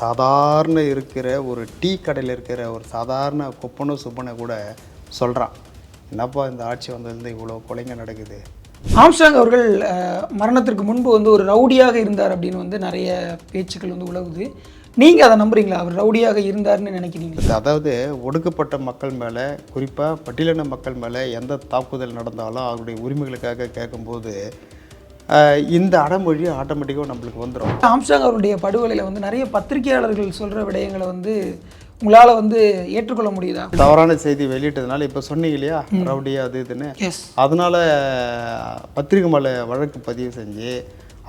சாதாரண இருக்கிற ஒரு டீ கடையில் இருக்கிற ஒரு சாதாரண குப்பனும் சுப்பனை கூட சொல்கிறான் என்னப்பா இந்த ஆட்சி வந்ததுலேருந்து இவ்வளோ கொலைங்க நடக்குது? ஆம்ஸ்டாங் அவர்கள் மரணத்திற்கு முன்பு வந்து ஒரு ரவுடியாக இருந்தார் அப்படின்னு வந்து நிறைய பேச்சுக்கள் வந்து உலவுது நீங்கள் அதை நம்புறீங்களா? அவர் ரவுடியாக இருந்தார்னு நினைக்கிறீங்களா? அதாவது ஒடுக்கப்பட்ட மக்கள் மேலே குறிப்பாக பட்டியலின மக்கள் மேலே எந்த தாக்குதல் நடந்தாலும் அவருடைய உரிமைகளுக்காக கேட்கும்போது இந்த அடமொழி ஆட்டோமேட்டிக்காக நம்மளுக்கு வந்துடும் ஆம்ஸ்டாங் அவருடைய படுகொலையில் வந்து நிறைய பத்திரிகையாளர்கள் சொல்கிற விடயங்களை வந்து உங்களால் வந்து ஏற்றுக்கொள்ள முடியுதா? தவறான செய்தி வெளியிட்டதுனால இப்போ சொன்னீங்க இல்லையா? ரவுடி அது இதுன்னு. அதனால் பத்திரிகை மேலே வழக்கு பதிவு செஞ்சு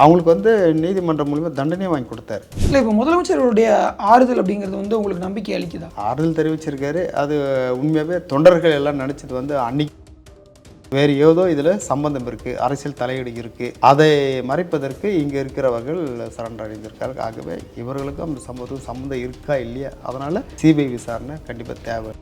அவங்களுக்கு வந்து நீதிமன்றம் மூலிமா தண்டனை வாங்கி கொடுத்தாரு. இல்லை இப்போ முதலமைச்சருடைய ஆறுதல் அப்படிங்கிறது வந்து உங்களுக்கு நம்பிக்கை அளிக்குதா? ஆறுதல் தெரிவிச்சிருக்காரு. அது உண்மையாகவே தொண்டர்கள் எல்லாம் நினச்சது வந்து அன்னைக்கு வேறு ஏதோ இதில் சம்பந்தம் இருக்குது அரசியல் தலையீடு இருக்குது அதை மறைப்பதற்கு இங்கே இருக்கிறவர்கள் சரண்டர் அடைந்திருக்கார்கள் ஆகவே இவர்களுக்கும் அந்த சம்பவத்துக்கும் சம்மந்தம் இருக்கா இல்லையா? அதனால் சிபிஐ விசாரணை கண்டிப்பாக தேவை.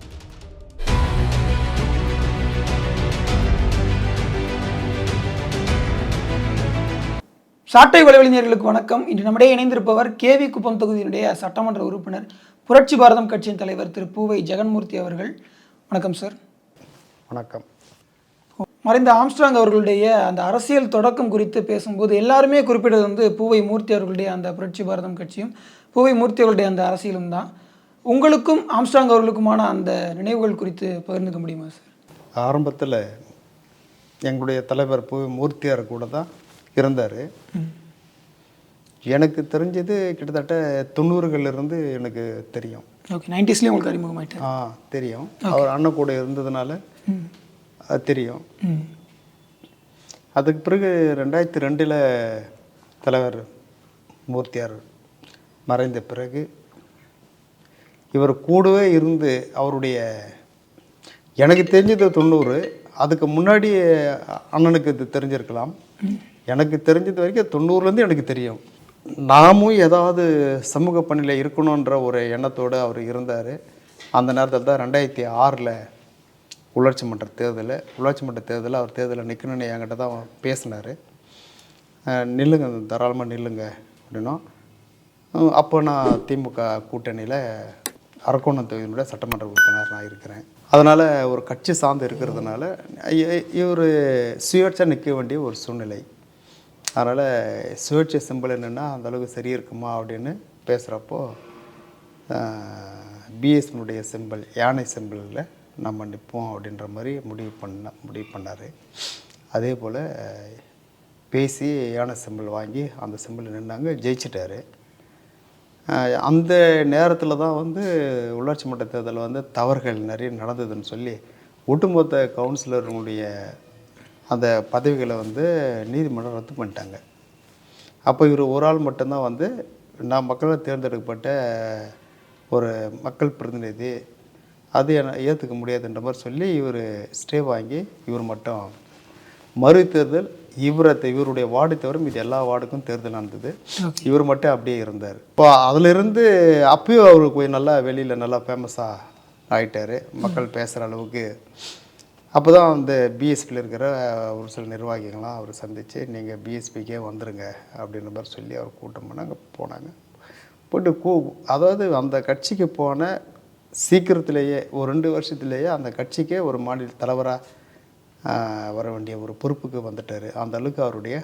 சாட்டை வலைவழிஞர்களுக்கு வணக்கம். இன்று நம்மிடையே இணைந்திருப்பவர் கேவி குப்பம் தொகுதியினுடைய சட்டமன்ற உறுப்பினர் புரட்சி பாரதம் கட்சியின் தலைவர் திரு பூவை ஜெகன்மூர்த்தி அவர்கள். வணக்கம் சார். வணக்கம். மறைந்த ஆம்ஸ்ட்ராங் அவர்களுடைய அந்த அரசியல் தொடக்கம் குறித்து பேசும்போது எல்லாருமே குறிப்பிட்டது வந்து பூவை மூர்த்தி அவர்களுடைய அந்த புரட்சி பாரதம் கட்சியும் பூவை மூர்த்தி அவர்களுடைய அந்த அரசியலும் தான். உங்களுக்கும் ஆம்ஸ்ட்ராங் அவர்களுக்குமான அந்த நினைவுகள் குறித்து பகிர்ந்துக்க முடியுமா சார்? ஆரம்பத்தில் எங்களுடைய தலைவர் பூ மூர்த்தியார் கூட தான் இருந்தார். எனக்கு தெரிஞ்சது கிட்டத்தட்ட தொண்ணூறுகள்ல இருந்து எனக்கு தெரியும். ஓகே நைன்டிஸ்லேயும் உங்களுக்கு அறிமுகமாயிட்டார். ஆ தெரியும். அவர் அண்ணன் கூட இருந்ததுனால அது தெரியும். அதுக்கு பிறகு ரெண்டாயிரத்தி ரெண்டில் தலைவர் மூர்த்தியார் மறைந்த பிறகு இவர் கூடவே இருந்து அவருடைய எனக்கு தெரிஞ்சது தொண்ணூறு அதுக்கு முன்னாடி அண்ணனுக்கு இது தெரிஞ்சிருக்கலாம். எனக்கு தெரிஞ்சது வரைக்கும் தொண்ணூறுலேருந்து எனக்கு தெரியும். நாமும் ஏதாவது சமூக பணியில் இருக்கணுன்ற ஒரு எண்ணத்தோடு அவர் இருந்தார். அந்த நேரத்தில் தான் ரெண்டாயிரத்தி ஆறில் உள்ளாட்சி மன்ற தேர்தலில் உள்ளாட்சி மன்ற தேர்தலில் அவர் தேர்தலில் நிற்கணும்னு என்கிட்ட தான் பேசினார். நில்லுங்க தாராளமாக நில்லுங்க அப்படின்னும். அப்போ நான் திமுக கூட்டணியில் அரக்கோணம் தொகுதியினுடைய சட்டமன்ற உறுப்பினர் நான் இருக்கிறேன். அதனால் ஒரு கட்சி சார்ந்து இருக்கிறதுனால இவர் சுயேட்சாக நிற்க வேண்டிய ஒரு சூழ்நிலை. அதனால் சுயேட்சை சிம்பிள் என்னென்னா அந்த அளவுக்கு சரி இருக்குமா அப்படின்னு பேசுகிறப்போ பிஎஸ்னுடைய சிம்பிள் யானை சிம்பிளில் நம்ம நிற்போம் அப்படின்ற மாதிரி முடிவு பண்ண முடிவு பண்ணார். அதே போல் பேசி யானை சிம்பிள் வாங்கி அந்த சிம்பிள் நின்னாங்க ஜெயிச்சிட்டாரு. அந்த நேரத்தில் தான் வந்து உள்ளாட்சி மன்ற தேர்தலில் வந்து தவறுகள் நிறைய நடந்ததுன்னு சொல்லி ஒட்டுமொத்த கவுன்சிலருடைய அந்த பதவிகளை வந்து நீதிமன்றம் ரத்து பண்ணிட்டாங்க. அப்போ இவர் ஒரு ஆள் மட்டும்தான் வந்து நான் மக்களால் தேர்ந்தெடுக்கப்பட்ட ஒரு மக்கள் பிரதிநிதி அது என்ன ஏற்றுக்க முடியாதுன்ற மாதிரி சொல்லி இவர் ஸ்டே வாங்கி இவர் மட்டும் மறு தேர்தல் இவரை இவருடைய வார்டு தவிர மீது எல்லா வார்டுக்கும் தேர்தல் நடந்தது. இவர் மட்டும் அப்படியே இருந்தார். இப்போ அதிலிருந்து அப்பயும் அவர் போய் நல்லா வெளியில் நல்லா ஃபேமஸாக ஆயிட்டார். மக்கள் பேசுகிற அளவுக்கு. அப்போ தான் அந்த பிஎஸ்பியில் இருக்கிற ஒரு சில நிர்வாகிகள்லாம் அவர் சந்தித்து நீங்கள் பிஎஸ்பிக்கே வந்துருங்க அப்படின்ற மாதிரி சொல்லி அவர் கூட்டம் பண்ணாங்க போனாங்க. போட்டு கூ அதாவது அந்த கட்சிக்கு போன சீக்கிரத்திலேயே ஒரு ரெண்டு வருஷத்துலேயே அந்த கட்சிக்கே ஒரு மாநில தலைவராக வர வேண்டிய ஒரு பொறுப்புக்கு வந்துட்டார். அந்த அளவுக்கு அவருடைய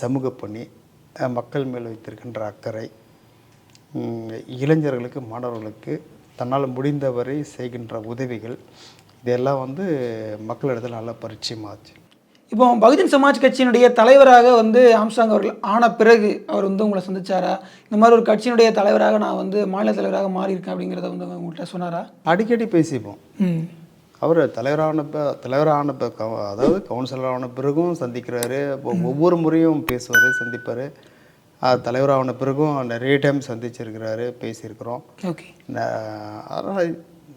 சமூக பணி மக்கள் மேல் வைத்திருக்கின்ற அக்கறை இளைஞர்களுக்கு மாணவர்களுக்கு தன்னால் முடிந்தவரை செய்கின்ற உதவிகள் இதெல்லாம் வந்து மக்களிடத்தில் நல்லா பரிச்சயமாச்சு. இப்போ பகுஜன் சமாஜ் கட்சியினுடைய தலைவராக வந்து ஆம்ஸ்டாங் அவர்கள் ஆன பிறகு அவர் வந்து உங்களை சந்திச்சாரா? இந்த மாதிரி ஒரு கட்சியினுடைய தலைவராக நான் வந்து மாநில தலைவராக மாறியிருக்கேன் அப்படிங்கிறத வந்து உங்கள்கிட்ட சொன்னாரா? அடிக்கடி பேசிப்போம். அவர் தலைவரானப்ப தலைவரானப்ப அதாவது கவுன்சிலர் ஆன பிறகும் சந்திக்கிறாரு. ஒவ்வொரு முறையும் பேசுவார் சந்திப்பார். தலைவரான பிறகும் நிறைய டைம் சந்திச்சிருக்கிறாரு பேசியிருக்கிறோம். ஓகே. அதனால்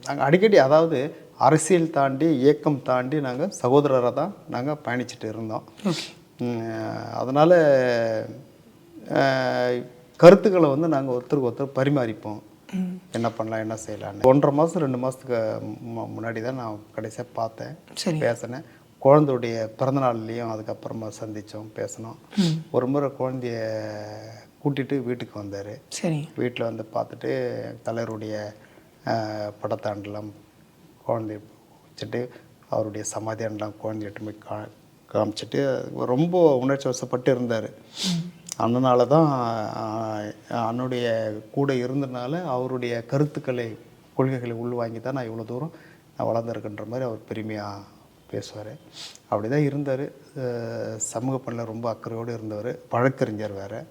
நாங்கள் அடிக்கடி அதாவது அரசியல் தாண்டி இயக்கம் தாண்டி நாங்கள் சகோதரராக தான் நாங்கள் பயணிச்சுட்டு இருந்தோம். அதனால் கருத்துக்களை வந்து நாங்கள் ஒருத்தருக்கு ஒருத்தர் பரிமாறிப்போம். என்ன பண்ணலாம் என்ன செய்யலாம்னு. ஒன்றரை மாதம் ரெண்டு மாதத்துக்கு முன்னாடி தான் நான் கடைசியாக பார்த்தேன் பேசினேன். குழந்தையுடைய பிறந்தநாள்லேயும் அதுக்கப்புறமா சந்தித்தோம் பேசினோம். ஒரு முறை குழந்தைய கூட்டிகிட்டு வீட்டுக்கு வந்தார். சரி. வீட்டில் வந்து பார்த்துட்டு தலைவருடைய படத்தாண்டெல்லாம் குழந்தை வச்சுட்டு அவருடைய சமாதியாண்டெல்லாம் குழந்தைகிட்ட போய் கா காமிச்சிட்டு ரொம்ப உணர்ச்சி வசப்பட்டு இருந்தார். அதனால தான் அன்னுடைய கூட இருந்தனால அவருடைய கருத்துக்களை கொள்கைகளை உள்வாங்கி தான் நான் இவ்வளோ தூரம் நான் வளர்ந்துருக்குன்ற மாதிரி அவர் பெருமையாக பேசுவார். அப்படி தான் இருந்தார். சமூக பணியில் ரொம்ப அக்கறையோடு இருந்தவர். வழக்கறிஞர் வேறு.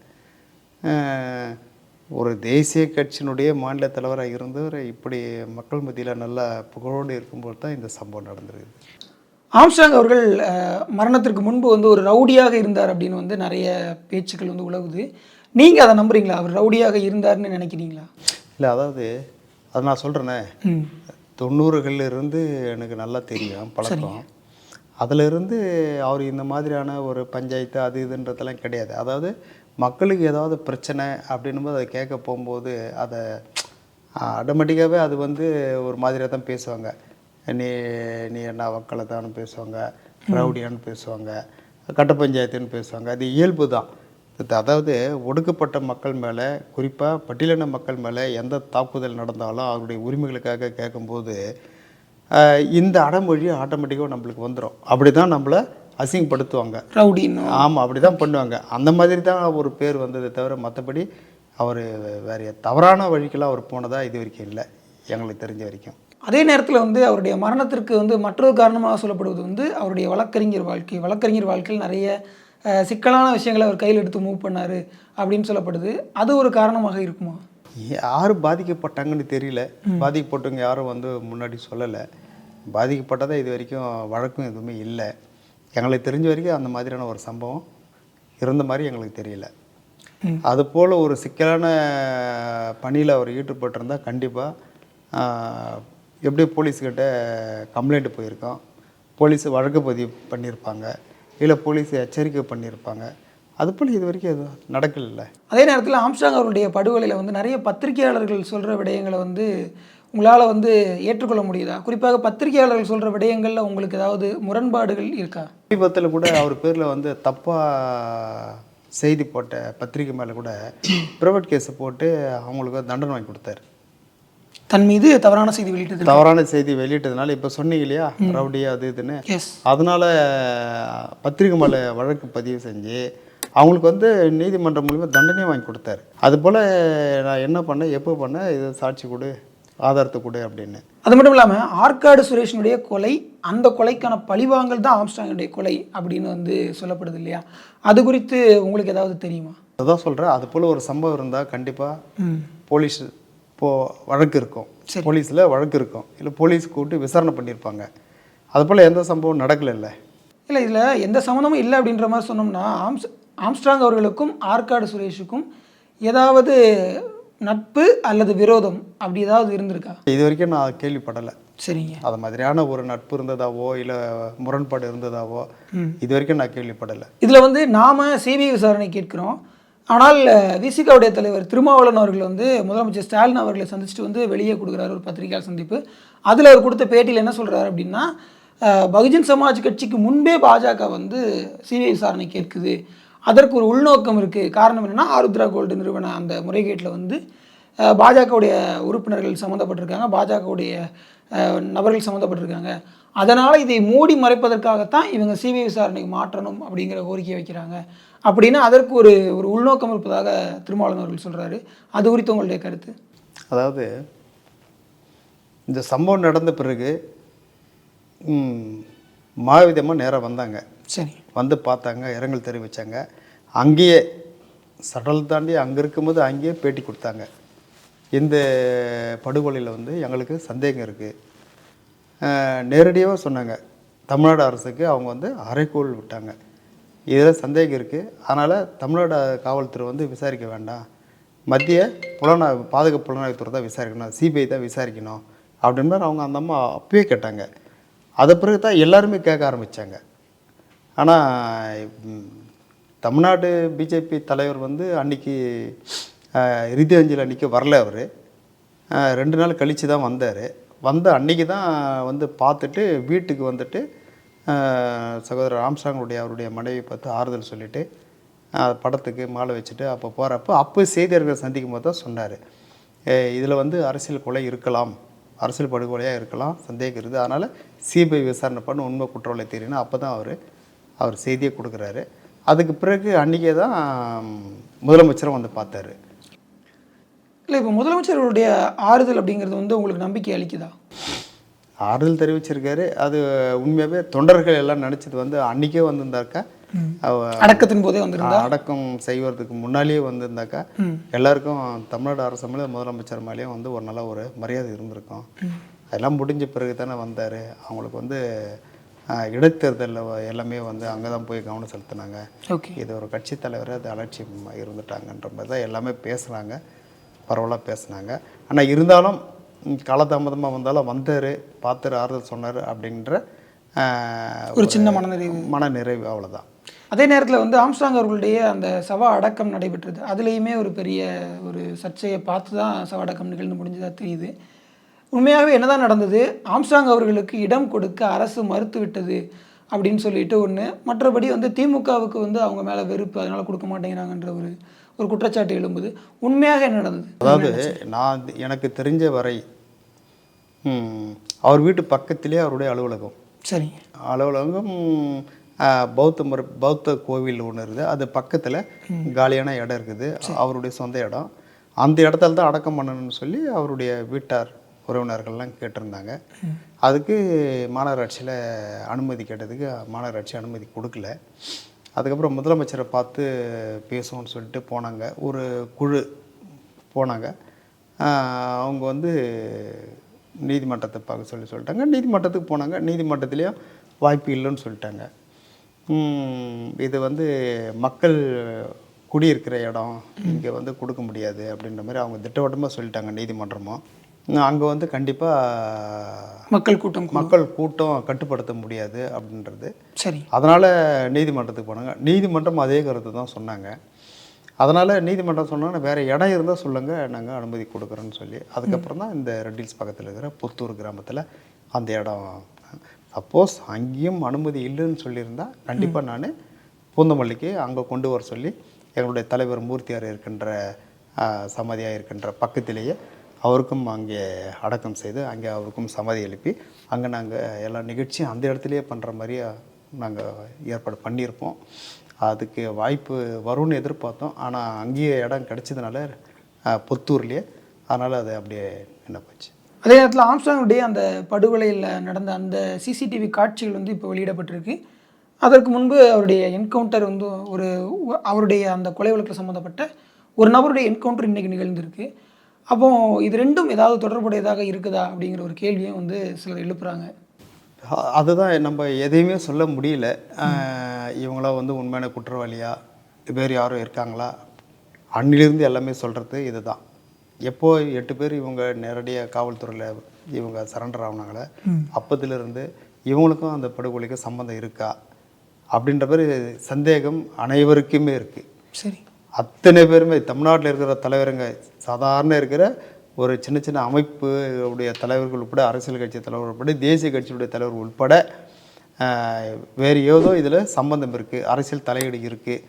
ஒரு தேசிய கட்சியினுடைய மாநில தலைவராக இருந்தவர் இப்படி மக்கள் மத்தியில் நல்ல புகழோடு இருக்கும்போது தான் இந்த சம்பவம் நடந்திருக்குது. ஆம்ஸ்டாங் அவர்கள் மரணத்திற்கு முன்பு வந்து ஒரு ரவுடியாக இருந்தார் அப்படின்னு வந்து நிறைய பேச்சுக்கள் வந்து உலகுது. நீங்கள் அதை நம்புறீங்களா? அவர் ரவுடியாக இருந்தார்னு நினைக்கிறீங்களா? இல்லை அதாவது அது நான் சொல்கிறேனே தொண்ணூறுகள்ல இருந்து எனக்கு நல்லா தெரியும் பழக்கம். அதிலிருந்து அவர் இந்த மாதிரியான ஒரு பஞ்சாயத்து அது இதுன்றதெல்லாம் கிடையாது. அதாவது மக்களுக்கு ஏதாவது பிரச்சனை அப்படின்னும்போது அதை கேட்க போகும்போது அதை ஆட்டோமேட்டிக்காகவே அது வந்து ஒரு மாதிரியாக தான் பேசுவாங்க. நீ நீ என்ன வக்கலை தான் பேசுவாங்க ரவுடியான்னு பேசுவாங்க கட்ட பஞ்சாயத்துன்னு பேசுவாங்க. அது இயல்பு தான். அதாவது ஒடுக்கப்பட்ட மக்கள் மேலே குறிப்பாக பட்டியலின மக்கள் மேலே எந்த தாக்குதல் நடந்தாலும் அவருடைய உரிமைகளுக்காக கேட்கும்போது இந்த அடமொழி ஆட்டோமேட்டிக்காக நம்மளுக்கு வந்துடும் அப்படி தான் நம்மளை அசிங்கப்படுத்துவாங்க. ரவுடின்னு ஆமாம் அப்படி தான் பண்ணுவாங்க. அந்த மாதிரி தான் ஒரு பேர் வந்ததை தவிர மற்றபடி அவர் வேறு தவறான வழிக்கெல்லாம் அவர் போனதா இது வரைக்கும் இல்லை. எங்களுக்கு தெரிஞ்ச வரைக்கும். அதே நேரத்தில் வந்து அவருடைய மரணத்திற்கு வந்து மற்றொரு காரணமாக சொல்லப்படுவது வந்து அவருடைய வழக்கறிஞர் வாழ்க்கை. வழக்கறிஞர் வாழ்க்கையில் நிறைய சிக்கலான விஷயங்களை அவர் கையில் எடுத்து மூவ் பண்ணார் அப்படின்னு சொல்லப்படுது. அது ஒரு காரணமாக இருக்குமா? யார் பாதிக்கப்பட்டாங்கன்னு தெரியல. பாதிக்கப்பட்டவங்க யாரும் வந்து முன்னாடி சொல்லலை. பாதிக்கப்பட்டதா இது வரைக்கும் வழக்கம் எதுவுமே இல்லை. எங்களுக்கு தெரிஞ்ச வரைக்கும் அந்த மாதிரியான ஒரு சம்பவம் இருந்த மாதிரி எங்களுக்கு தெரியல. ம். அது போல் ஒரு சிக்கலான பணியில் அவர் ஈடுபட்டிருந்தால் கண்டிப்பாக எப்படி போலீஸ்கிட்ட கம்ப்ளைண்ட் போயிருக்கோம் போலீஸ் வழக்கு பதிவு பண்ணியிருப்பாங்க இல்லை போலீஸ் எச்சரிக்கை பண்ணியிருப்பாங்க அது போல் இது வரைக்கும் எதுவும் நடக்கல அதே நேரத்தில் ஆம்ஸ்டாங் அவருடைய படுகொலையில் வந்து நிறைய பத்திரிகையாளர்கள் சொல்கிற விடயங்களை வந்து உங்களால் வந்து ஏற்றுக்கொள்ள முடியுதா? குறிப்பாக பத்திரிகையாளர்கள் சொல்கிற விடயங்களில் உங்களுக்கு ஏதாவது முரண்பாடுகள் இருக்கா? சமீபத்தில் கூட அவர் பேரில் வந்து தப்பாக செய்தி போட்ட பத்திரிக்கை மேலே கூட ப்ரைவேட் கேஸ் போட்டு அவங்களுக்கு தண்டனை வாங்கி கொடுத்தாரு. தன் மீது தவறான செய்தி வெளியிட்டது தவறான செய்தி வெளியிட்டதுனால இப்போ சொன்னீங்க இல்லையா? ரவுடி அது இதுன்னு. அதனால பத்திரிக்கை மேலே வழக்கு பதிவு செஞ்சு அவங்களுக்கு வந்து நீதிமன்றம் மூலிமா தண்டனையும் வாங்கி கொடுத்தாரு. அதுபோல் நான் என்ன பண்ணேன்? எப்போ பண்ணேன்? இது சாட்சி கொடு. ஆதாரத்தை கொடு அப்படின்னு. அது மட்டும் இல்லாமல் ஆற்காடு சுரேஷனுடைய கொலை அந்த கொலைக்கான பழிவாங்கல் தான் ஆம்ஸ்டாங்குடைய கொலை அப்படின்னு வந்து சொல்லப்படுது இல்லையா? அது குறித்து உங்களுக்கு ஏதாவது தெரியுமா? அதான் சொல்கிறேன் அது போல் ஒரு சம்பவம் இருந்தால் கண்டிப்பாக போலீஸ் இப்போ வழக்கு இருக்கும். போலீஸில் வழக்கு இருக்கும். இல்லை போலீஸ் கூப்பிட்டு விசாரணை பண்ணியிருப்பாங்க. அது போல் எந்த சம்பவம் நடக்கலைல்ல இல்லை. இதில் எந்த சம்மந்தமும் இல்லை அப்படின்ற மாதிரி சொன்னோம்னா ஆம்ஸ் ஆம்ஸ்ட்ராங் அவர்களுக்கும் ஆற்காடு சுரேஷுக்கும் ஏதாவது நட்பு அல்லது விரோதம் அப்படி ஏதாவது இருந்திருக்கா? இது வரைக்கும் நான் கேள்விப்படலை. சரிங்க. அது மாதிரியான ஒரு நட்பு இருந்ததாவோ இல்லை முரண்பாடு இருந்ததாவோ இது வரைக்கும் நான் கேள்விப்படலை. இதில் வந்து நாம் சிபிஐ விசாரணை கேட்கிறோம். ஆனால் விசிகாவுடைய தலைவர் திருமாவளவன் அவர்கள் வந்து முதலமைச்சர் ஸ்டாலின் அவர்களை சந்திச்சுட்டு வந்து வெளியே கொடுக்குறாரு ஒரு பத்திரிகையாளர் சந்திப்பு. அதில் அவர் கொடுத்த பேட்டியில் என்ன சொல்கிறாரு அப்படின்னா பகுஜன் சமாஜ் கட்சிக்கு முன்பே பாஜக வந்து சிபிஐ விசாரணை கேட்குது. அதற்கு ஒரு உள்நோக்கம் இருக்குது காரணம் என்னென்னா ஆருத்ரா கோல்டு நிறுவன அந்த முறைகேட்டில் வந்து பாஜகவுடைய உறுப்பினர்கள் சம்மந்தப்பட்டிருக்காங்க. பாஜகவுடைய நபர்கள் சம்மந்தப்பட்டிருக்காங்க. அதனால் இதை மூடி மறைப்பதற்காகத்தான் இவங்க சிபிஐ விசாரணைக்கு மாற்றணும் அப்படிங்கிற கோரிக்கை வைக்கிறாங்க. அப்படின்னு அதற்கு ஒரு ஒரு உள்நோக்கம் இருப்பதாக திருமாவளவன் அவர்கள் சொல்கிறாரு அது குறித்து உங்களுடைய கருத்து? அதாவது இந்த சம்பவம் நடந்த பிறகு மாவிதமாக நேராக வந்தாங்க. சரி. வந்து பார்த்தாங்க இரங்கல் தெரிவித்தாங்க அங்கேயே சடல் தாண்டி அங்கே இருக்கும்போது அங்கேயே பேட்டி கொடுத்தாங்க. இந்த படுகொலையில் வந்து எங்களுக்கு சந்தேகம் இருக்குது நேரடியாக சொன்னாங்க. தமிழ்நாடு அரசுக்கு அவங்க வந்து அரைக்கோள் விட்டாங்க. இதில் சந்தேகம் இருக்குது அதனால் தமிழ்நாடு காவல்துறை வந்து விசாரிக்க வேண்டாம். மத்திய புலனாய்வு பாதுகாப்பு புலனாய்வுத்துறை தான் விசாரிக்கணும். சிபிஐ தான் விசாரிக்கணும். அப்படின்னு அவங்க அந்த அம்மா அப்பயே கேட்டாங்க. அது பிறகு தான் எல்லாருமே கேட்க ஆரம்பித்தாங்க ஆனால் தமிழ்நாடு பிஜேபி தலைவர் வந்து அன்றைக்கி இறுதி அஞ்சலி அன்றைக்கி வரல அவர். ரெண்டு நாள் கழித்து தான் வந்தார். வந்த அன்றைக்கி தான் வந்து பார்த்துட்டு வீட்டுக்கு வந்துட்டு சகோதரர் ராம்சாங்களுடைய அவருடைய மனைவி பார்த்து ஆறுதல் சொல்லிவிட்டு படத்துக்கு மாலை வச்சுட்டு அப்போ போகிறப்போ அப்போ செய்தியாளர்களை சந்திக்கும் போது தான் சொன்னார். இதில் வந்து அரசியல் கொலை இருக்கலாம். அரசியல் படுகொலையாக இருக்கலாம். சந்தேகம் இருக்குது. அதனால் சிபிஐ விசாரணை பண்ண உண்மை குற்றவாளி தெரியணும் அப்போ தான் அவர் அவர் செய்தியை கொடுக்குறாரு. அதுக்கு பிறகு அன்றைக்கே தான் முதலமைச்சரும் வந்து பார்த்தாரு. இல்லை இப்போ முதலமைச்சருடைய ஆறுதல் அப்படிங்கிறது வந்து உங்களுக்கு நம்பிக்கை அளிக்குதா? ஆறுதல் தெரிவிச்சிருக்காரு. அது உண்மையாகவே தொண்டர்கள் எல்லாம் நினச்சது வந்து அன்றைக்கே வந்திருந்தாக்கா அடக்கத்தின் போதே வந்திருந்தா? அடக்கம் செய்வதற்கு முன்னாலேயே வந்திருந்தாக்கா எல்லாருக்கும் தமிழ்நாடு அரசு மேலே முதலமைச்சர் மேலேயும் வந்து ஒரு நல்ல ஒரு மரியாதை இருந்திருக்கும். அதெல்லாம் முடிஞ்ச பிறகு தானே வந்தார். அவங்களுக்கு வந்து இடைத்தேர்தலில் எல்லாமே வந்து அங்கே தான் போய் கவனம் செலுத்தினாங்க. ஓகே. இது ஒரு கட்சி தலைவர் அது அலட்சியம் இருந்துட்டாங்கன்ற மாதிரி தான் எல்லாமே பேசுனாங்க. பரவலாக பேசுனாங்க. ஆனால் இருந்தாலும் காலதாமதமாக வந்தாலும் வந்தார் பார்த்தாரு ஆறுதல் சொன்னார் அப்படின்ற ஒரு சின்ன மனநிறைவு. மன நிறைவு அவ்வளோதான் அதே நேரத்தில் வந்து ஆம்ஸ்ட்ராங் அவர்களுடைய அந்த சவ அடக்கம் நடைபெற்றது. அதுலேயுமே ஒரு பெரிய ஒரு சர்ச்சையை பார்த்து தான் சவ அடக்கம் நிகழ்ந்து முடிஞ்சதா தெரியுது. உண்மையாகவே என்னதான் நடந்தது? ஆம்ஸ்ட்ராங் அவர்களுக்கு இடம் கொடுக்க அரசு மறுத்து விட்டது அப்படின்னு சொல்லிட்டு ஒன்று மற்றபடி வந்து திமுகவுக்கு வந்து அவங்க மேலே வெறுப்பு அதனால கொடுக்க மாட்டேங்கிறாங்கன்ற ஒரு ஒரு குற்றச்சாட்டு எழும்புது. உண்மையாக என்ன நடந்தது? அதாவது நான் எனக்கு தெரிஞ்ச வரை அவர் வீட்டு பக்கத்திலே அவருடைய அலுவலகம். சரிங்க அலுவலகம் பௌத்த முறை பௌத்த கோவில் ஒன்று இருக்குது. அது பக்கத்தில் காலியான இடம் இருக்குது. அவருடைய சொந்த இடம். அந்த இடத்துல தான் அடக்கம் பண்ணணும்னு சொல்லி அவருடைய வீட்டார் உறவினர்கள்லாம் கேட்டிருந்தாங்க. அதுக்கு மாநகராட்சியில் அனுமதி கேட்டதுக்கு மாநகராட்சி அனுமதி கொடுக்கல. அதுக்கப்புறம் முதலமைச்சரை பார்த்து பேசுவோம்னு சொல்லிட்டு போனாங்க. ஒரு குழு போனாங்க. அவங்க வந்து நீதிமன்றத்தை பார்க்க சொல்லி சொல்லிட்டாங்க. நீதிமன்றத்துக்கு போனாங்க. நீதிமன்றத்துலேயும் வாய்ப்பு இல்லைன்னு சொல்லிட்டாங்க. இது வந்து மக்கள் குடியிருக்கிற இடம். இங்கே வந்து கொடுக்க முடியாது அப்படின்ற மாதிரி அவங்க திட்டவட்டமாக சொல்லிட்டாங்க நீதிமன்றமும். அங்கே வந்து கண்டிப்பாக மக்கள் கூட்டம் மக்கள் கூட்டம் கட்டுப்படுத்த முடியாது அப்படின்றது. சரி. அதனால் நீதிமன்றத்துக்கு போனாங்க. நீதிமன்றம் அதே கருத்து தான் சொன்னாங்க. அதனால் நீதிமன்றம் சொன்னாங்க வேறு இடம் இருந்தால் சொல்லுங்கள் நாங்கள் அனுமதி கொடுக்குறோன்னு சொல்லி. அதுக்கப்புறம் தான் இந்த ரெட்டில்ஸ் பக்கத்தில் இருக்கிற புத்தூர் கிராமத்தில் அந்த இடம். சப்போஸ் அங்கேயும் அனுமதி இல்லைன்னு சொல்லியிருந்தா கண்டிப்பாக நான் பூந்தமல்லிக்கு அங்கே கொண்டு வர சொல்லி எங்களுடைய தலைவர் மூர்த்தியார் இருக்கின்ற சமாதியாக இருக்கின்ற பக்கத்திலேயே அவருக்கும் அங்கே அடக்கம் செய்து அங்கே அவருக்கும் சமாதி எழுப்பி அங்கே நாங்கள் எல்லா நிகழ்ச்சியும் அந்த இடத்துலையே பண்ணுற மாதிரியே நாங்கள் ஏற்பாடு பண்ணியிருப்போம். அதுக்கு வாய்ப்பு வரும்னு எதிர்பார்த்தோம். ஆனால் அங்கேயே இடம் கிடச்சதுனால புத்தூர்லேயே. அதனால் அது அப்படியே என்ன போச்சு. அதே நேரத்தில் ஆம்ஸ்டாங்குடைய அந்த படுகொலையில் நடந்த அந்த சிசிடிவி காட்சிகள் வந்து இப்போ வெளியிடப்பட்டிருக்கு. அதற்கு முன்பு அவருடைய என்கவுண்டர் வந்து ஒரு அவருடைய அந்த கொலை வழக்கில் சம்மந்தப்பட்ட ஒரு நபருடைய என்கவுண்டர் இன்னைக்கு நிகழ்ந்திருக்கு. அப்போ இது ரெண்டும் ஏதாவது தொடர்புடையதாக இருக்குதா அப்படிங்கிற ஒரு கேள்வியும் வந்து சிலர் எழுப்புறாங்க. அதுதான் நம்ம எதையுமே சொல்ல முடியல. இவங்களாம் வந்து உண்மையான குற்றவாளியா? வேறு யாரும் இருக்காங்களா? அன்னிலிருந்து எல்லாமே சொல்கிறது இதுதான். எப்போ எட்டு பேர் இவங்க நேரடியாக காவல்துறையில் இவங்க சரண்டர் ஆகுனாங்களே அப்பத்திலிருந்து இவங்களுக்கும் அந்த படுகொலைக்கும் சம்மந்தம் இருக்கா? அப்படின்ற மாதிரி சந்தேகம் அனைவருக்குமே இருக்குது சரி. அத்தனை பேருமே தமிழ்நாட்டில் இருக்கிற தலைவருங்க சாதாரண இருக்கிற ஒரு சின்ன சின்ன அமைப்பு உடைய தலைவர்கள் உட்பட அரசியல் கட்சி தலைவர் உட்பட தேசிய கட்சியுடைய தலைவர் உட்பட வேறு ஏதோ இதில் சம்பந்தம் இருக்குது அரசியல் தலையீடு இருக்குது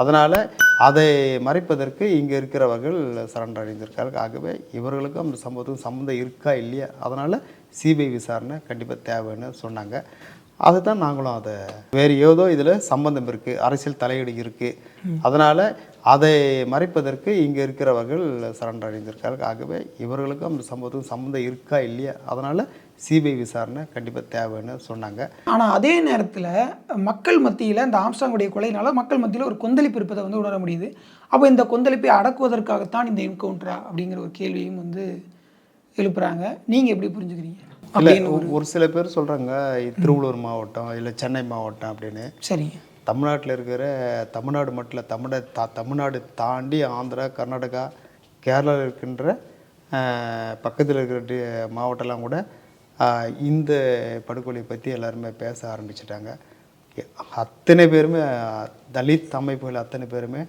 அதனால் அதை மறைப்பதற்கு இங்கே இருக்கிறவர்கள் சரண்டர் அடைந்திருக்கார்கள். ஆகவே இவர்களுக்கும் அந்த சம்பவத்துக்கும் சம்மந்தம் இருக்கா இல்லையா? அதனால் சிபிஐ விசாரணை கண்டிப்பாக தேவைன்னு சொன்னாங்க. அதுதான் நாங்களும் அதை வேறு ஏதோ இதில் சம்பந்தம் இருக்குது அரசியல் தலையீடு இருக்குது அதனால் அதை மறைப்பதற்கு இங்கே இருக்கிறவர்கள் சரண்டர் அடைந்திருக்கார்கள் ஆகவே இவர்களுக்கும் அந்த சம்பவத்துக்கும் சம்மந்தம் இருக்கா இல்லையா? அதனால் சிபிஐ விசாரணை கண்டிப்பாக தேவைன்னு சொன்னாங்க. ஆனால் அதே நேரத்தில் மக்கள் மத்தியில் இந்த ஆம்ஸ்டாங்குடைய கொலையினால மக்கள் மத்தியில் ஒரு கொந்தளிப்பு இருப்பதை வந்து உணர முடியுது. அப்போ இந்த கொந்தளிப்பை அடக்குவதற்காகத்தான் இந்த என்கவுண்டரா அப்படிங்கிற ஒரு கேள்வியும் வந்து எழுப்புறாங்க. நீங்கள் எப்படி புரிஞ்சுக்கிறீங்க? இல்லை ஒரு சில பேர் சொல்கிறாங்க திருவள்ளூர் மாவட்டம் இல்லை சென்னை மாவட்டம் அப்படின்னு. சரிங்க. தமிழ்நாட்டில் இருக்கிற தமிழ்நாடு மட்டும் இல்லை தமிழ தா தமிழ்நாடு தாண்டி ஆந்திரா கர்நாடகா கேரளாவில் இருக்கின்ற பக்கத்தில் இருக்கிற டி- மாவட்டம்லாம் கூட இந்த படுகொலையை பற்றி எல்லாருமே பேச ஆரம்பிச்சிட்டாங்க. அத்தனை பேருமே தலித் அமைப்புகள் அத்தனை பேருமே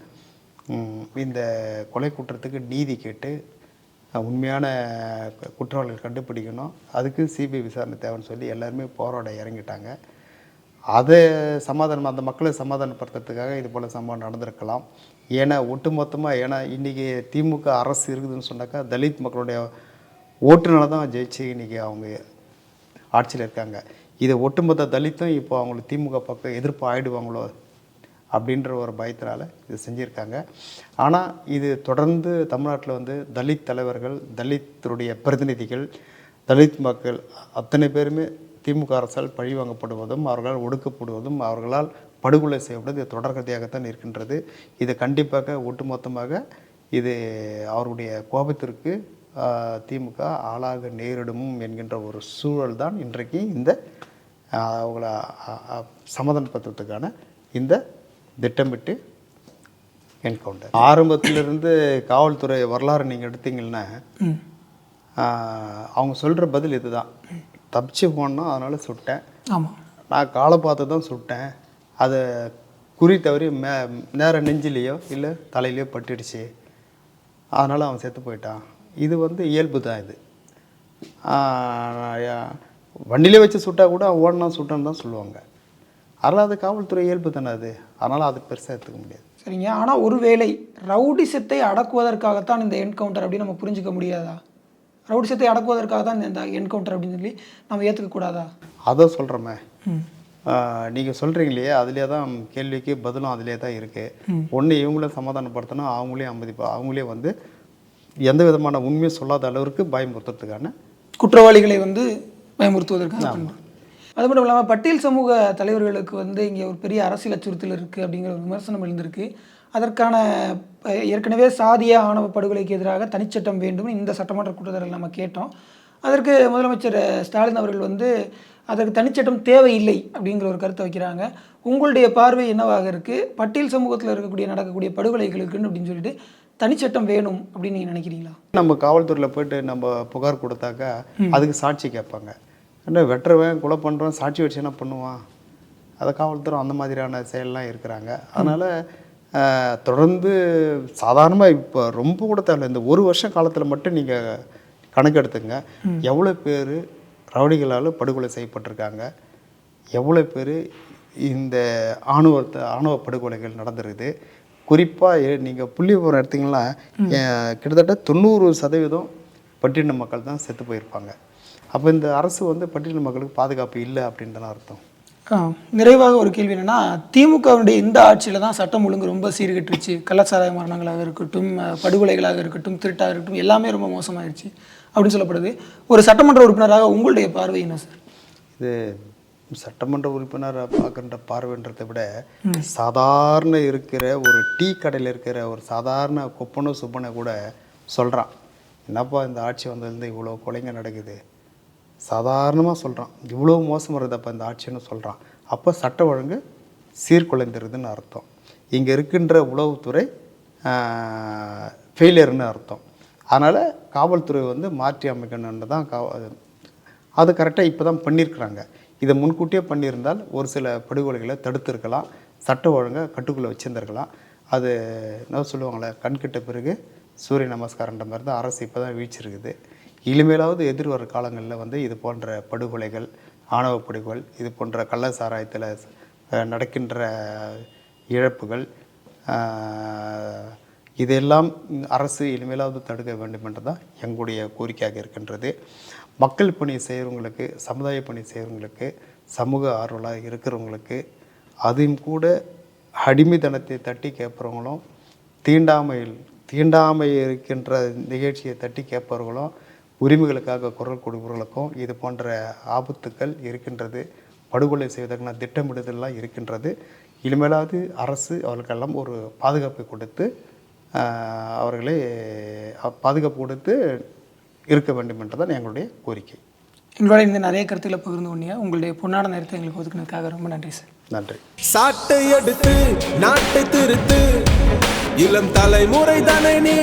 இந்த கொலை குற்றத்துக்கு நீதி கேட்டு உண்மையான குற்றவாளிகள் கண்டுபிடிக்கணும். அதுக்கு சிபிஐ விசாரணை தேவைன்னு சொல்லி எல்லாருமே போராட இறங்கிட்டாங்க. அதை சமாதானம் அந்த மக்களை சமாதானப்படுத்துறதுக்காக இது போல் சம்பவம் நடந்திருக்கலாம். ஏன்னா ஒட்டுமொத்தமாக ஏன்னா இன்றைக்கி திமுக அரசு இருக்குதுன்னு சொன்னாக்கா தலித் மக்களுடைய ஓட்டுனால தான் ஜெயிச்சு இன்றைக்கி அவங்க ஆட்சியில் இருக்காங்க. இதை ஒட்டுமொத்த தலித்தும் இப்போ அவங்களுக்கு திமுக பக்கம் எதிர்ப்பு ஆகிடுவாங்களோ அப்படின்ற ஒரு பயத்தினால் இது செஞ்சுருக்காங்க. ஆனால் இது தொடர்ந்து தமிழ்நாட்டில் வந்து தலித் தலைவர்கள் தலித்துடைய பிரதிநிதிகள் தலித் மக்கள் அத்தனை பேருமே திமுக அரசால் பழிவாங்கப்படுவதும் அவர்களால் ஒடுக்கப்படுவதும் அவர்களால் படுகொலை செய்யப்படுவது தொடர்கதையாகத்தான் இருக்கின்றது. இது கண்டிப்பாக ஒட்டுமொத்தமாக இது அவருடைய கோபத்திற்கு திமுக ஆளாக நேரிடும் என்கின்ற ஒரு சூழல் தான் இன்றைக்கு இந்த அவங்கள ஆஹ், சமாதானப்படுத்துறதுக்கான இந்த திட்டமிட்டு என்கவுண்டர். ஆரம்பத்திலிருந்து காவல்துறை வரலாறு நீங்கள் எடுத்தீங்கன்னா அவங்க சொல்கிற பதில் இதுதான். தப்பிச்சு போனோம் அதனால் சுட்டேன். ஆமாம் நான் காலை பார்த்து தான் சுட்டேன். அதை குறி தவறி மே நேர நெஞ்சிலேயோ இல்லை தலையிலையோ பட்டுடுச்சு. அதனால் அவன் செத்து போயிட்டான். இது வந்து இயல்பு தான் இது. வண்டியிலே வச்சு சுட்டா கூட அவன் ஓடனா சுட்டான்னு தான் சொல்லுவாங்க. அதனால் அது காவல்துறை இயல்பு தானே அது. அதனால் அது பெருசாக எடுத்துக்க முடியாது. சரிங்க. ஆனால் ஒருவேளை ரவுடிசத்தை அடக்குவதற்காகத்தான் இந்த என்கவுண்டர் அப்படின்னு நம்ம புரிஞ்சுக்க முடியாதா? ரவுடிசத்தை அடக்குவதற்காக தான் இந்த என்கவுண்டர் அப்படின்னு சொல்லி நம்ம ஏற்றுக்க கூடாதா? அதை சொல்கிறோமே நீங்கள் சொல்கிறீங்களே அதிலே தான் கேள்விக்கு பதிலும் அதிலே தான் இருக்குது ஒன்று இவங்கள சமாதானப்படுத்தணும் அவங்களே அமைதிப்பா அவங்களே வந்து எந்த விதமான உண்மையை சொல்லாத அளவுக்கு பயமுறுத்துறதுக்கான குற்றவாளிகளை வந்து பயமுறுத்துவதற்காக பண்ணணும். அது மட்டும் இல்லாமல் பட்டியல் சமூக தலைவர்களுக்கு வந்து இங்கே ஒரு பெரிய அரசியல் அச்சுறுத்தல் இருக்குது அப்படிங்கிற ஒரு விமர்சனம் எழுந்திருக்கு. அதற்கான ஏற்கனவே சாதிய ஆணவ படுகொலைக்கு எதிராக தனிச்சட்டம் வேண்டும் இந்த சட்டமன்ற கூட்டத்தொடரில் நம்ம கேட்டோம். அதற்கு முதலமைச்சர் ஸ்டாலின் அவர்கள் வந்து அதற்கு தனிச்சட்டம் தேவையில்லை அப்படிங்கிற ஒரு கருத்தை வைக்கிறாங்க. உங்களுடைய பார்வை என்னவாக இருக்குது பட்டியல் சமூகத்தில் இருக்கக்கூடிய நடக்கக்கூடிய படுகொலைகளுக்குன்னு அப்படின்னு சொல்லிட்டு தனிச்சட்டம் வேணும் அப்படின்னு நீங்கள் நினைக்கிறீங்களா? நம்ம காவல்துறையில் போயிட்டு நம்ம புகார் கொடுத்தாக்கா அதுக்கு சாட்சி கேட்பாங்க. என்ன வெட்டுறவன் கொலை பண்ணுறவன் சாட்சி வச்சு என்ன பண்ணுவான்? அதை காவல்துறை அந்த மாதிரியான செயல்லாம் இருக்கிறாங்க. அதனால் தொடர்ந்து சாதாரணமாக இப்போ ரொம்ப கூட தேவையில்ல. இந்த ஒரு வருஷம் காலத்தில் மட்டும் நீங்கள் கணக்கெடுத்துங்க எவ்வளோ பேர் ரவுடிகளால் படுகொலை செய்யப்பட்டிருக்காங்க? எவ்வளோ பேர் இந்த ஆணவத்தை ஆணவ படுகொலைகள் நடந்திருக்குது? குறிப்பாக நீங்கள் புள்ளி விவரம் எடுத்தீங்கன்னா கிட்டத்தட்ட தொண்ணூறு சதவீதம் பட்டியலின மக்கள் தான் செத்து போயிருப்பாங்க. அப்போ இந்த அரசு வந்து பட்டியலின மக்களுக்கு பாதுகாப்பு இல்லை அப்படின்ட்டு அர்த்தம். நிறைவாக ஒரு கேள்வி என்னன்னா திமுகவுடைய இந்த ஆட்சியில் தான் சட்டம் ஒழுங்கு ரொம்ப சீர்கெட்டுருச்சு. கள்ளச்சாராய மரணங்களாக இருக்கட்டும் படுகொலைகளாக இருக்கட்டும் திருட்டாக இருக்கட்டும் எல்லாமே ரொம்ப மோசமாயிருச்சு அப்படின்னு சொல்லப்படுது. ஒரு சட்டமன்ற உறுப்பினராக உங்களுடைய பார்வை என்ன சார்? இது சட்டமன்ற உறுப்பினர் பார்க்கின்ற பார்வைன்றதை விட சாதாரண இருக்கிற ஒரு டீ கடையில் இருக்கிற ஒரு சாதாரண கொப்பனோ சுப்பனை கூட சொல்கிறான் என்னப்பா இந்த ஆட்சி வந்ததுலேருந்து இவ்வளோ கொலைங்க நடக்குது? சாதாரணமாக சொல்கிறான் இவ்வளோ மோசம் அப்போ இந்த ஆட்சின்னு சொல்கிறான் அப்போ சட்ட ஒழுங்கு சீர்குலைந்திருதுன்னு அர்த்தம். இங்கே இருக்கின்ற உளவுத்துறை ஃபெயிலியர்னு அர்த்தம். அதனால் காவல்துறை வந்து மாற்றி அமைக்கணுன்னு தான் கா அது கரெக்டாக இப்போ தான் பண்ணியிருக்கிறாங்க இதை முன்கூட்டியே பண்ணியிருந்தால் ஒரு சில படுகொலைகளை தடுத்துருக்கலாம். சட்ட ஒழுங்கை கட்டுக்குள்ளே வச்சுருந்துருக்கலாம். அது என்ன சொல்லுவாங்களே கண்கிட்ட பிறகு சூரிய நமஸ்காரன்ற மாதிரி தான் அரசு இப்போ தான் வீழ்ச்சிருக்குது. இனிமேலாவது எதிர்வர காலங்களில் வந்து இது போன்ற படுகொலைகள் ஆணவ படுகொலை இது போன்ற கள்ள சாராயத்தில் நடக்கின்ற இழப்புகள் இதெல்லாம் அரசு இனிமேலாவது தடுக்க வேண்டும் என்றுதான் எங்களுடைய கோரிக்கையாக இருக்கின்றது. மக்கள் பணி செய்கிறவங்களுக்கு சமுதாய பணி செய்கிறவங்களுக்கு சமூக ஆர்வலாக இருக்கிறவங்களுக்கு அதையும் கூட அடிமைத்தனத்தை தட்டி கேட்பவங்களும் தீண்டாமையில் தீண்டாமை இருக்கின்ற நிகழ்ச்சியை தட்டி கேட்பவர்களும் உரிமைகளுக்காக குரல் கொடுப்பவர்களுக்கும் இது போன்ற ஆபத்துக்கள் இருக்கின்றது. படுகொலை செய்வதற்கான திட்டமிடுதல்லாம் இருக்கின்றது. இனிமேலாவது அரசு அவர்களுக்கெல்லாம் ஒரு பாதுகாப்பை கொடுத்து அவர்களை பாதுகாப்பு கொடுத்து இருக்க வேண்டும் என்றுதான் எங்களுடைய கோரிக்கை. எங்களோட இந்த நிறைய கருத்துக்களை பகிர்ந்து கொண்டீங்க. உங்களுடைய பொன்னாட நேரத்தை எங்களுக்கு ஒதுக்குனதுக்காக ரொம்ப நன்றி சார். நன்றி. சாட்டை எடுத்து நாட்டை திருத்து. இளம் தலைமுறை தானே நீ